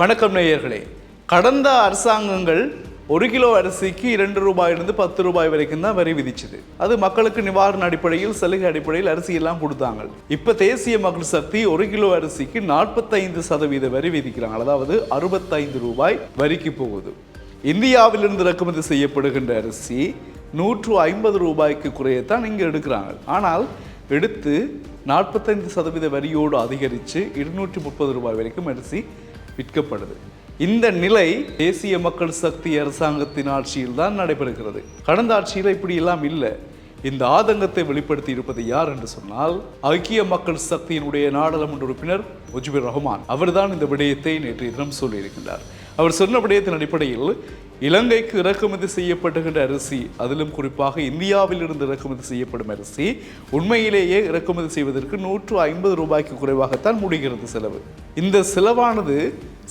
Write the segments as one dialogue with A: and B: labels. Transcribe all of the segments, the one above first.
A: வணக்கம் நேயர்களே. கடந்த அரசாங்கங்கள் ஒரு கிலோ அரிசிக்கு இரண்டு ரூபாயிலிருந்து பத்து ரூபாய் வரைக்கும் தான் வரி விதிச்சது. அது மக்களுக்கு நிவாரண அடிப்படையில் சலுகை அடிப்படையில் அரிசி எல்லாம் கொடுத்தாங்க. இப்ப தேசிய மக்கள் சக்தி ஒரு கிலோ அரிசிக்கு நாற்பத்தைந்து சதவீத வரி விதிக்கிறாங்க. அதாவது அறுபத்தைந்து ரூபாய் வரிக்கு போகுது. இந்தியாவிலிருந்து இறக்குமதி செய்யப்படுகின்ற அரிசி நூற்று ஐம்பது ரூபாய்க்கு குறையத்தான் இங்கே எடுக்கிறாங்க. ஆனால் எடுத்து நாற்பத்தைந்து சதவீத வரியோடு அதிகரித்து இருநூற்றி முப்பது ரூபாய் வரைக்கும் அரிசி விற்கப்படுது. இந்த நிலை தேசிய மக்கள் சக்தி அரசாங்கத்தின் ஆட்சியில் தான் நடைபெறுகிறது. கடந்த ஆட்சியில் இப்படி எல்லாம் இல்லை. இந்த ஆதங்கத்தை வெளிப்படுத்தி இருப்பது யார் என்று சொன்னால் ஐக்கிய மக்கள் சக்தியினுடைய நாடாளுமன்ற உறுப்பினர் முஜிபுர் ரஹ்மான். அவர்தான் இந்த விடயத்தை நேற்று தினம் சொல்லியிருக்கின்றார். அவர் சொன்னபடியத்தின் அடிப்படையில் இலங்கைக்கு இறக்குமதி செய்யப்படுகின்ற அரிசி அதிலும் குறிப்பாக இந்தியாவில் இருந்து இறக்குமதி செய்யப்படும் அரிசி உண்மையிலேயே இறக்குமதி செய்வதற்கு நூற்று ஐம்பது ரூபாய்க்கு குறைவாகத்தான் முடிகிறது செலவு. இந்த செலவானது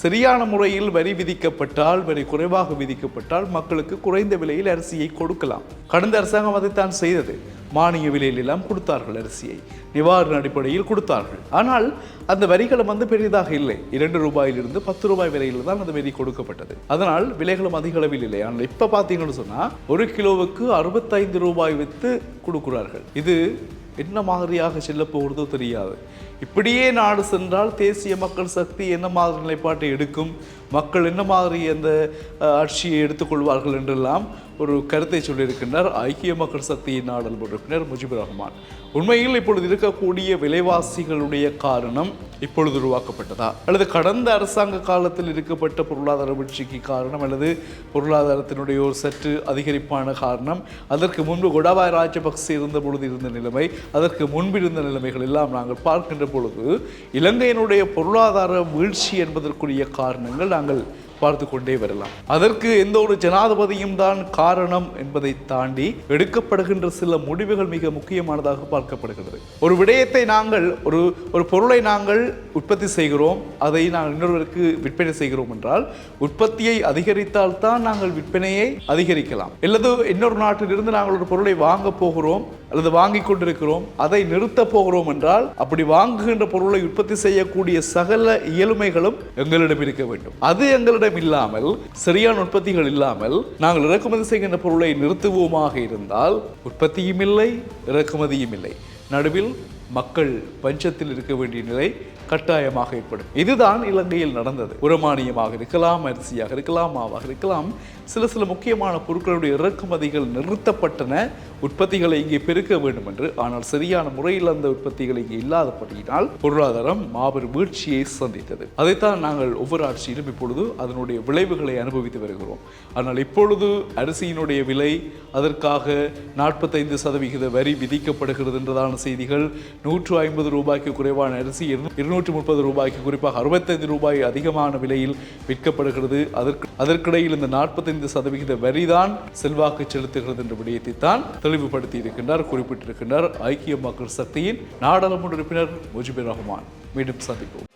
A: சரியான முறையில் வரி விதிக்கப்பட்டால் வரி குறைவாக விதிக்கப்பட்டால் மக்களுக்கு குறைந்த விலையில் அரிசியை கொடுக்கலாம். கடந்த அரசாங்கம் அதைத்தான் செய்தது. மானிய விலையில் எல்லாம் கொடுத்தார்கள் அரிசியை. நிவாரண அடிப்படையில் கொடுத்தார்கள். ஆனால் அந்த வரிகளும் வந்து பெரிதாக இல்லை. இரண்டு ரூபாயிலிருந்து பத்து ரூபாய் வரையில் தான் அந்த வரி கொடுக்கப்பட்டது. அதனால் விலைகளும் அதிக அளவில் இல்லை. ஆனால் இப்போ பார்த்தீங்கன்னு சொன்னால் ஒரு கிலோவுக்கு அறுபத்தைந்து ரூபாய் விற்று கொடுக்கிறார்கள். இது என்ன மாதிரியாக செல்ல போகிறதோ தெரியாது. இப்படியே நாடு சென்றால் தேசிய மக்கள் சக்தி என்ன மாதிரி நிலைப்பாட்டை எடுக்கும்? மக்கள் என்ன மாதிரி அந்த ஆட்சியை எடுத்துக்கொள்வார்கள் என்றெல்லாம் ஒரு கருத்தை சொல்லியிருக்கின்றார். ஐக்கிய மக்கள் சக்தியின் நாடாளுமன்ற உறுப்பினர் முஜிபுர் ரஹ்மான். உண்மையில் இப்பொழுது இருக்கக்கூடிய விலைவாசிகளுடைய காரணம் இப்பொழுது உருவாக்கப்பட்டதா? அல்லது கடந்த அரசாங்க காலத்தில் இருக்கப்பட்ட பொருளாதார வீழ்ச்சிக்கு காரணம் அல்லது பொருளாதாரத்தினுடைய ஒரு சற்று அதிகரிப்பான காரணம்? அதற்கு முன்பு கொடாபாய் ராஜபக்சே இருந்த பொழுது இருந்த நிலைமை அதற்கு முன்பு இருந்த நிலைமைகள் எல்லாம் நாங்கள் பார்க்கின்ற பொழுது இலங்கையினுடைய பொருளாதார வீழ்ச்சி என்பதற்குரிய காரணங்கள் நாங்கள் பார்த்து கொண்டே வரலாம். அதற்கு எந்த ஒரு ஜனாதிபதியும் தான் காரணம் என்பதை தாண்டி எடுக்கப்படுகின்ற சில முடிவுகள் மிக முக்கியமானதாக பார்க்கப்படுகிறது. ஒரு விடயத்தை நாங்கள் ஒரு ஒரு பொருளை நாங்கள் உற்பத்தி செய்கிறோம் அதை நாங்கள் இன்னொருவருக்கு விற்பனை செய்கிறோம் என்றால் உற்பத்தியை அதிகரித்தால் தான் நாங்கள் விற்பனையை அதிகரிக்கலாம். அல்லது இன்னொரு நாட்டிலிருந்து நாங்கள் ஒரு பொருளை வாங்க போகிறோம் அல்லது வாங்கி கொண்டிருக்கிறோம் அதை நிறுத்த போகிறோம் என்றால் அப்படி வாங்குகின்ற பொருளை உற்பத்தி செய்யக்கூடிய சகல இயலுமைகளும் எங்களிடம் இருக்க வேண்டும். அது எங்களிடம் இல்லாமல் சரியான உற்பத்திகள் இல்லாமல் நாங்கள் இறக்குமதி செய்கின்ற பொருளை நிறுத்துவோமாக இருந்தால் உற்பத்தியும் இல்லை இறக்குமதியும் இல்லை. நடுவில் மக்கள் பஞ்சத்தில் இருக்க வேண்டிய நிலை கட்டாயமாக ஏற்படும். இதுதான் இலங்கையில் நடந்தது. உரமானியமாக இருக்கலாம் அரிசியாக இருக்கலாம் மாவாக இருக்கலாம். சில சில முக்கியமான பொருட்களுடைய இறக்குமதிகள் நிறுத்தப்பட்டன. உற்பத்திகளை இங்கே பெருக்க வேண்டும் என்று ஆனால் சரியான முறையில் அந்த உற்பத்திகள் இங்கே இல்லாதபடியினால் பொருளாதாரம் மாபெரும் வீழ்ச்சியை சந்தித்தது. அதைத்தான் நாங்கள் ஒவ்வொரு ஆட்சியிலும் இப்பொழுது அதனுடைய விளைவுகளை அனுபவித்து வருகிறோம். ஆனால் இப்பொழுது அரிசியினுடைய விலை அதற்காக நாற்பத்தைந்து சதவிகித வரி விதிக்கப்படுகிறது என்றதான செய்திகள் நூற்று ஐம்பது ரூபாய்க்கு குறைவான அரிசி இருநூற்று முப்பது ரூபாய்க்கு குறிப்பாக அறுபத்தைந்து ரூபாய் அதிகமான விலையில் விற்கப்படுகிறது. அதற்கு அதற்கிடையில் இந்த நாற்பத்தைந்து சதவிகித வரிதான் செல்வாக்கு செலுத்துகிறது என்ற விடயத்தை தான் தெளிவுபடுத்தி இருக்கின்றார் குறிப்பிட்டிருக்கின்றார் ஐக்கிய மக்கள் சக்தியின் நாடாளுமன்ற உறுப்பினர் முஜிபுர் ரஹ்மான். மீண்டும் சந்திப்போம்.